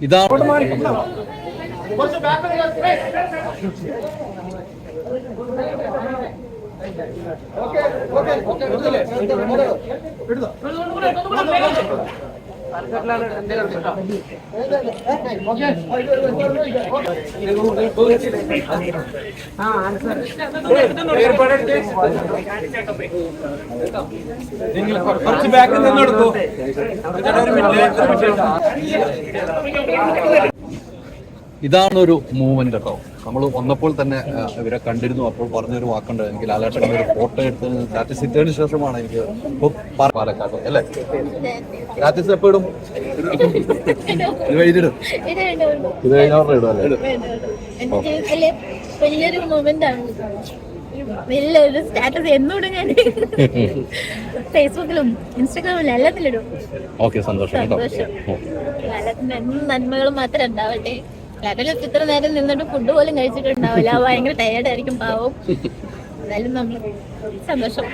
ഇതാണ് കുറച്ച് ബാക്കിൽ നിന്ന് എടുക്കൂ ഇതാണ് ഒരു മൂവ്മെന്റ് കേട്ടോ. നമ്മൾ വന്നപ്പോൾ തന്നെ ഇവരെ കണ്ടിരുന്നു. അപ്പോൾ പറഞ്ഞൊരു വാക്കുണ്ട്. എനിക്ക് ലാലേട്ടൻ ഒരു ഫോട്ടോ എടുത്തതിന് സ്റ്റാറ്റസ് ഇട്ടതിന് ശേഷമാണ് എനിക്ക് പാലക്കാട്. അല്ലേ? സ്റ്റാറ്റസ് എപ്പോഴും ഇത് കഴിഞ്ഞിടും ഇത് കഴിഞ്ഞവരുടെ ഇടും. അല്ലേ വലിയൊരു മൊമെന്റ് ആണ് വലിയൊരു സ്റ്റാറ്റസ് എന്നോടും ഞാൻ ഫേസ്ബുക്കിലും ഇൻസ്റ്റാഗ്രാമിലും എല്ലാത്തിലിടും ഓക്കെ സന്തോഷം സന്തോഷം. എന്നും നന്മകളും മാത്രം ഉണ്ടാവട്ടെ. കാലത്തിൽ ഇത്ര നേരം നിന്നിട്ട് ഫുഡ് പോലും കഴിച്ചിട്ടുണ്ടാവില്ല. ഭയങ്കര ടയേർഡായിരിക്കും പാവം. എന്നാലും നമ്മൾ സന്തോഷം.